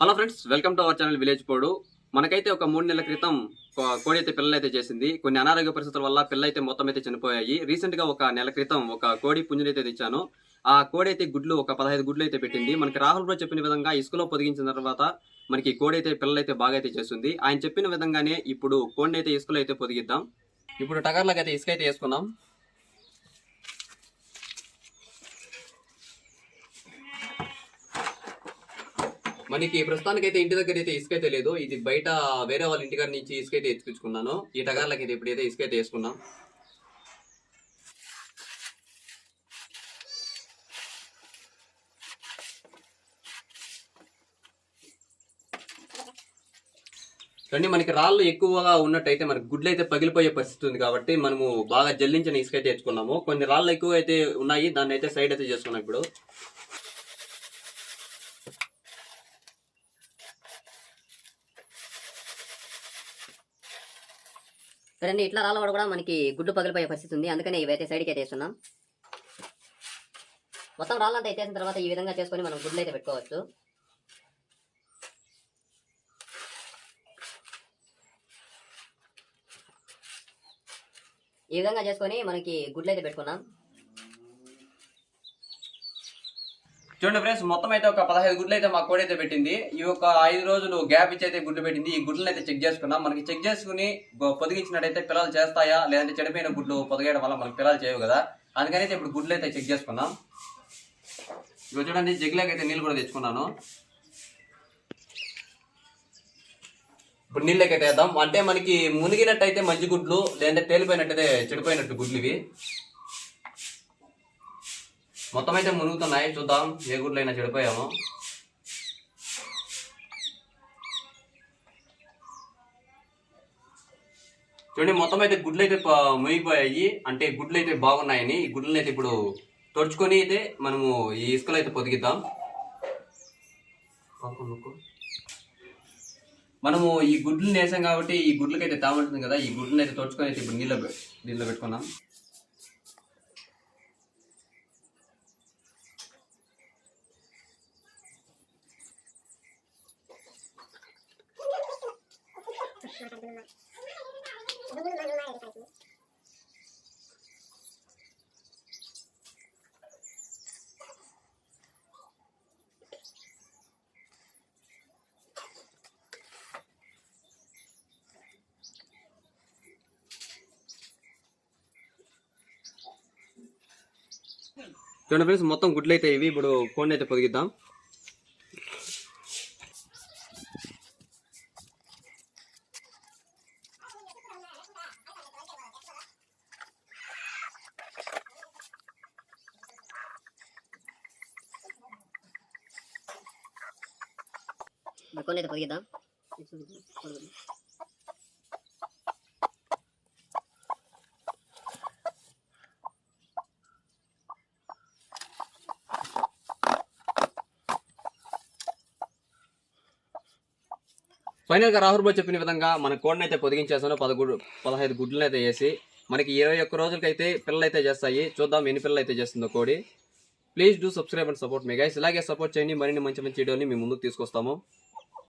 Hello friends welcome to our channel village పోడు. మనకైతే ఒక మూడు నెలల క్రితం కోడి అయితే పిల్లలు అయితే చేసింది. కొన్ని అనారోగ్య పరిస్థితుల వల్ల పిల్ల అయితే మొత్తం అయితే చనిపోయాయి రీసెంట్గా ఒక నెల క్రితం ఒక కోడి పుంజుని అయితే తెచ్చాను. ఆ కోడి అయితే గుడ్లు ఒక పదహైదు గుడ్లు అయితే పెట్టింది. మనకి రాహుల్ బ్రో చెప్పిన విధంగా ఇసుకలో పొదిగించిన తర్వాత మనకి కోడి అయితే పిల్లలు అయితే బాగా అయితే చేస్తుంది. ఆయన చెప్పిన విధంగానే ఇప్పుడు కోడిని అయితే ఇసుకలో అయితే పొదిగిద్దాం. ఇప్పుడు టగర్లకు అయితే ఇసుక అయితే వేసుకుందాం. మనకి ప్రస్తుతానికి అయితే ఇంటి దగ్గర అయితే ఇసుక అయితే లేదు. ఇది బయట వేరే వాళ్ళ ఇంటి నుంచి ఇసుక అయితే ఎత్తుకున్నాను ఈ టగార్లకి అయితే ఇప్పుడైతే ఇసుక అయితే వేసుకున్నాం. రండి మనకి రాళ్ళు ఎక్కువగా ఉన్నట్టయితే మనకి గుడ్లు అయితే పగిలిపోయే పరిస్థితి ఉంది కాబట్టి మనము బాగా జల్లించిన ఇసుక అయితే తెచ్చుకున్నాము కొన్ని రాళ్ళు ఎక్కువ అయితే ఉన్నాయి. దాన్ని అయితే సైడ్ అయితే చేసుకున్నాం ఇప్పుడు. చూడండి ఇట్లా రాళ్ళవాడు కూడా మనకి గుడ్డు పగిలిపోయే పరిస్థితి ఉంది. అందుకని ఇవైతే సైడ్కి అయితే వేస్తున్నాం మొత్తం రాళ్ళంతా ఎత్తేసిన తర్వాత ఈ విధంగా చేసుకొని మనం గుడ్లు అయితే పెట్టుకోవచ్చు. ఈ విధంగా చేసుకొని మనకి గుడ్లు అయితే పెట్టుకున్నాం. చూడండి ఫ్రెండ్స్ మొత్తం అయితే ఒక పదహైదు గుడ్లు అయితే మా కోడి అయితే పెట్టింది. ఈ ఒక ఐదు రోజులు గ్యాప్ ఇచ్చి అయితే గుడ్లు పెట్టింది. ఈ గుడ్లను అయితే చెక్ చేసుకున్నాం మనకి చెక్ చేసుకుని పొదిగించినట్టయితే పిల్లలు చేస్తాయా? లేదంటే చెడిపోయిన గుడ్లు పొదగేయడం వల్ల మనకి పిల్లలు చేయవు కదా. అందుకని అయితే ఇప్పుడు గుడ్లు అయితే చెక్ చేసుకున్నాం ఇవి చూడండి జగ్గులోకి అయితే నీళ్ళు కూడా తెచ్చుకున్నాను. ఇప్పుడు నీళ్ళకి అయితే వేద్దాం. అంటే మనకి మునిగినట్టయితే మంచి గుడ్లు లేదంటే తేలిపోయినట్టయితే చెడిపోయినట్టు గుడ్లు ఇవి. మొత్తం అయితే మునుగుతున్నాయి. చూద్దాం. ఏ గుడ్లైనా చెడిపోయాము. చూడండి మొత్తం అయితే గుడ్లు అయితే మునిగిపోయాయి. అంటే గుడ్లు అయితే బాగున్నాయని. ఈ గుడ్లను అయితే ఇప్పుడు తొడుచుకొని అయితే మనము ఈ ఇసుకలో అయితే పొదిగిద్దాం మనము ఈ గుడ్లు వేసాం కాబట్టి ఈ గుడ్లకైతే తాగుంటుంది కదా. ఈ గుడ్లను అయితే తొడుచుకొని అయితే ఇప్పుడు నీళ్ళ నీళ్ళలో పెట్టుకున్నాం చూడండి ఫ్రెండ్స్ మొత్తం గుడ్లు అయితే ఇవి ఇప్పుడు కోడిని అయితే పొదిగిద్దాం కొన్ని అయితే పొదిగిద్దాం ఫైనల్గా రాహుల్ బాబు చెప్పిన విధంగా మన కోడిని అయితే పొదిగించేసాను పదగుడు పదహైదు గుడ్లను అయితే వేసి మనకి ఇరవై ఒక్క రోజులకైతే పిల్లలు అయితే చేస్తాయి. చూద్దాం ఎన్ని పిల్లలు అయితే చేస్తుందో కోడి. Please do subscribe and support me guys ఇలాగే సపోర్ట్ చేయండి. మరిన్ని మంచి మంచి వీడియోని మీ ముందుకు తీసుకొస్తాము.